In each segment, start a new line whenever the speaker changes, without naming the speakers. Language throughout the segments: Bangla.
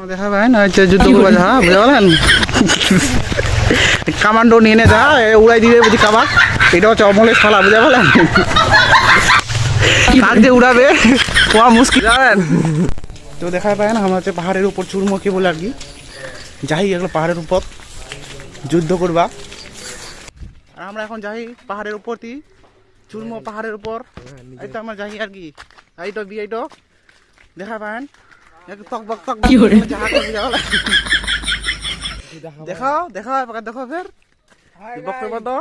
আমার দেখাবেন হচ্ছে যুদ্ধ করবা যা বুঝতে পারলেন? কামান্ডো নিয়ে নে যা উড়াই দিবে বুঝি কাবা এটা হচ্ছে অমলের শালা বুঝতে পারলেন? কাক যে উড়াবে? কোয়া মুশকিল। জানেন তো দেখা পায় না আমরা হচ্ছে পাহাড়ের উপর চুরমুখী বলে আর কি। যাই এগুলো পাহাড়ের উপর। যুদ্ধ করবা। আর আমরা এখন যাই পাহাড়ের উপর তি চুরমো পাহাড়ের উপর। এই তো আমরা যাই আর কি। এই তো বিয়ে তো দেখা পান। করে? দেখাও দেখাও এবার দেখো ফের। কি বক্তব্য তো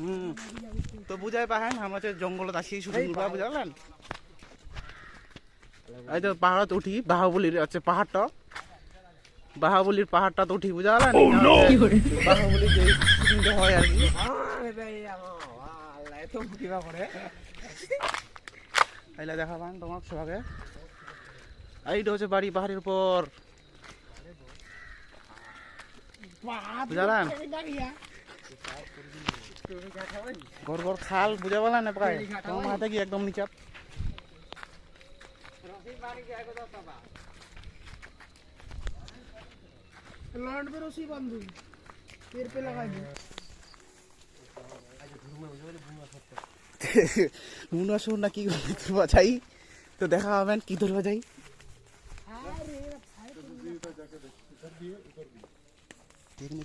হুম। তো বুঝাই পাহেন আমরা হচ্ছে জঙ্গলত আসি শুধু ঘুরবা বুঝালেন? এই তো পাহাড়ত উঠি বাহুবলির হচ্ছে পাহাড়টা। বাহুবলির পাহাড়টা তো উঠি বুঝালেন? বাহুবলি যে শুটিংটা হয় আর কি। আইলা দেখাবান তোমার সবাকে এইটা হচ্ছে বাড়ি পাহাড়ের পর বুঝালাম ঘর ঘর খাল বুঝা না একদম শুন না কি ধরবা যাই তো দেখা হবেন কি ধরবা যাই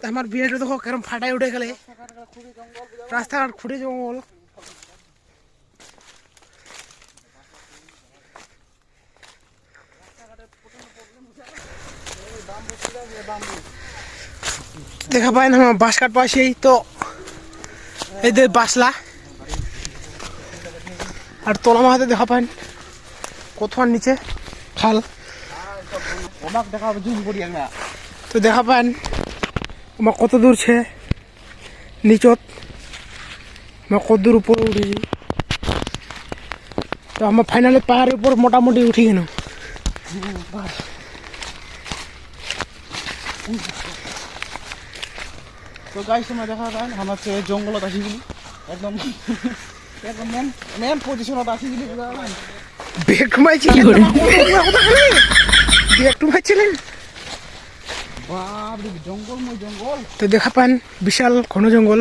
তো আমার বিয়েটা দেখো কেরম ফাটাই উঠে গেলে। রাস্তাঘাট খুঁড়ে জঙ্গল। দেখা পায় না বাঁশ কাট পাশেই তো। এই যে বাসলা। আর তোলা মাহাতে দেখা পান কোথাও নিচে খাল।
দেখা
তো দেখা পান আমার কত দূর ছে নিচত। আমার কত দূর উপরে উঠেছি? তো আমার ফাইনালি পাহাড়ের উপর মোটামুটি উঠি গেল
তো গাইস তোমরা দেখা যায় আমার হচ্ছে জঙ্গলত আসি গেলি একদম একদম মেন মেন পজিশনত আসি গেলি
মাইছিলেন? বেগ তো দেখা পান বিশাল ঘন জঙ্গল।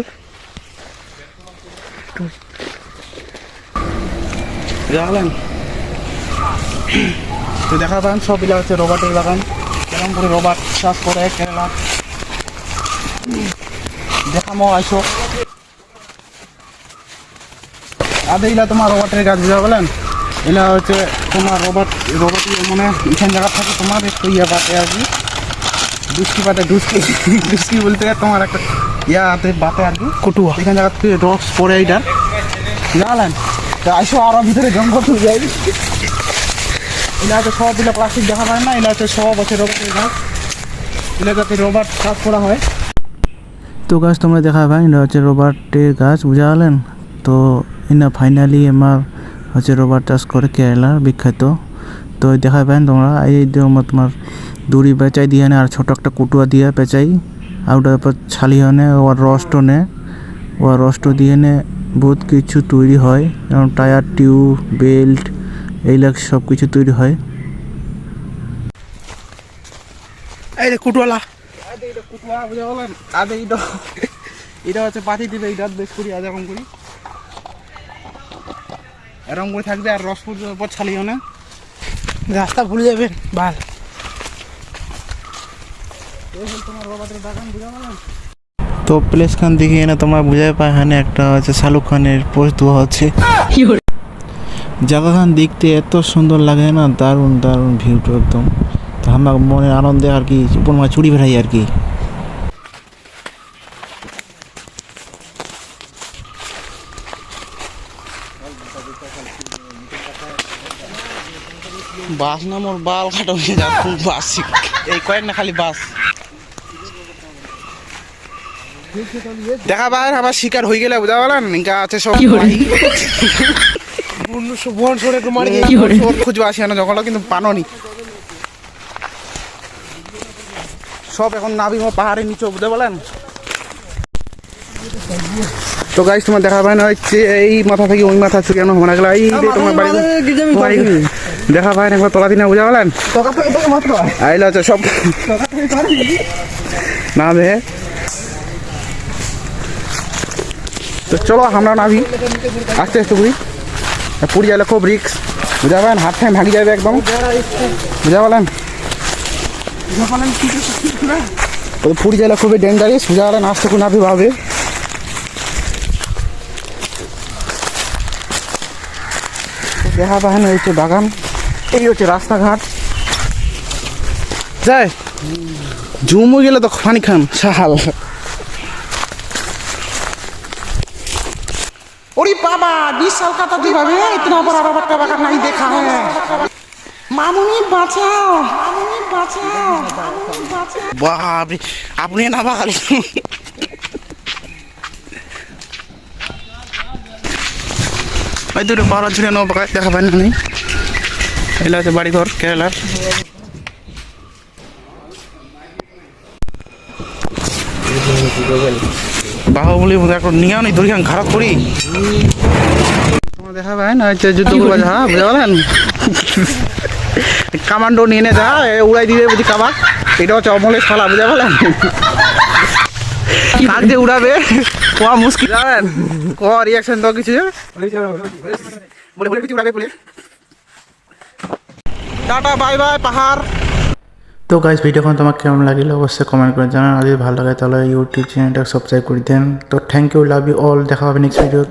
তো দেখা পান সব বিলা হচ্ছে রবার্টের বাগান। কেরম করে রবার্ট চাষ করে কেরালা দেখামো আইসো। আদে ইলা তোমার রবার্টের গাছ বুঝা বলেন এলা হচ্ছে তোমার রবার্ট রবার্ট মানে এখান জায়গা থাকে তোমার একটু ইয়ে পাতে আর কি। ডুস্কি পাতে ডুস্কি ডুস্কি বলতে তোমার একটা ইয়াতে বাতে আর কি।
কটুয়া।
এখান জায়গা থেকে রক্স পড়ে এইটার জানলেন তো আইসো আরও ভিতরে জঙ্গল তুলে যাই। এলা হচ্ছে সব দিলে প্লাস্টিক দেখা পায় না এলা হচ্ছে সব আছে রবার্টের গাছ এলাকাতে রবার চাষ করা হয়। তো গাছ তোমরা দেখা পাই এটা হচ্ছে রবার্টের গাছ বুঝা গেলেন তো ইনা ফাইনালি আমার হচ্ছে রবার চাষ করে কেরালার বিখ্যাত। তো দেখা পাই তোমরা। এই তোমার দড়ি বেচাই দিয়ে আর ছোট একটা কুটুয়া দিয়ে পেঁচাই। আর ওটার উপর ছালি হনে ওর রসটো নে ওর রসটো দিয়ে নে বহুত কিছু তৈরি হয়। যেমন টায়ার টিউব বেল্ট এইগুলা সব কিছু তৈরি হয়।
এই রে কুটুয়ালা
আদে এটা এটা হচ্ছে পাতি দিবে এটা বেশ করি আজ এরকম করি এরকম করে থাকবে আর রস পর ছালিও না?
রাস্তা ভুলে যাবেন ভালো
তো প্লেস খান, দেখে এনে তোমার বুঝাই পায় হানে একটা হচ্ছে শাহরুখ খানের পোস্ট দেওয়া হচ্ছে। জায়গা খান দেখতে এত সুন্দর লাগে না, দারুণ দারুণ ভিউটা একদম। তো আমার মনের আনন্দে আর কি উপর চুরি বেড়াই আর কি। বাস না মোর বাল কাটো হয়ে খুব বাস। এই কয়েক না খালি বাস। দেখা বাইর আবার শিকার হয়ে গেলে বুঝা পারলেন ইনকা আছে সব
বন্য সরে একটু মারি
ওর খুঁজবে আসি না জঙ্গল কিন্তু পাননি। সব এখন নাবিম পাহাড়ের নিচে বুঝতে পারলেন তো গাইস তোমার দেখা পায় না হচ্ছে এই মাথা থেকে ওই মাথা চুকে কেন? মনে গেল এই তোমার বাড়ি দেখা পায় না একবার তোলা দিনে বুঝা পারলেন আইলা হচ্ছে সব না দে তো চলো আমরা নাবি আস্তে আস্তে ঘুরি পুরি গেলে খুব রিক্স বুঝা পারেন হাত ঠাই ভাঙি যাবে একদম বুঝা পারলেন ওই পুরি গেলে খুবই ডেঞ্জারিস বুঝা পারলেন আস্তে করে নাবি ভাবে দেখা পায় না এই হচ্ছে বাগান এই হচ্ছে রাস্তাঘাট। যাই ঝুমু গেলে তো ফানি খান সাহাল ওরে বাবা বিশ সাল কাটা দিবাবে ইতনা বড় বাবা নাই দেখা হ্যাঁ। মামুনি বাঁচাও মামুনি বাঁচাও মামুনি আপনি না বাগাল ওই ঝুড়ে দেখা পাই না নেই এলা হচ্ছে বাড়ি ঘর কেরালার বাহুবলি এখন নিয়ে নি দড়ি খারাপ করি দেখা ভাই না হচ্ছে যুদ্ধ করবা যা বুঝতে কামান্ডো নিয়ে নে যা উড়াই দিবে বুঝি কাবাক এটা হচ্ছে অমলের শালা বুঝতে পারলেন কাক যে উড়াবে কোয়া মুশকিল জানেন ক রিয়াকশন কিছু বলে বলে কিছু উড়াবে বলে টাটা, বাই বাই, পাহাড়।
তো গাইজ ভিডিওখন তোমাক কেমন লাগিল অবশ্যই কমেন্ট করে জানান আর যদি ভালো লাগে তাহলে ইউটিউব চ্যানেলটা সাবস্ক্রাইব করে দেন। তো thank you love you all দেখা হবে নেক্সট ভিডিও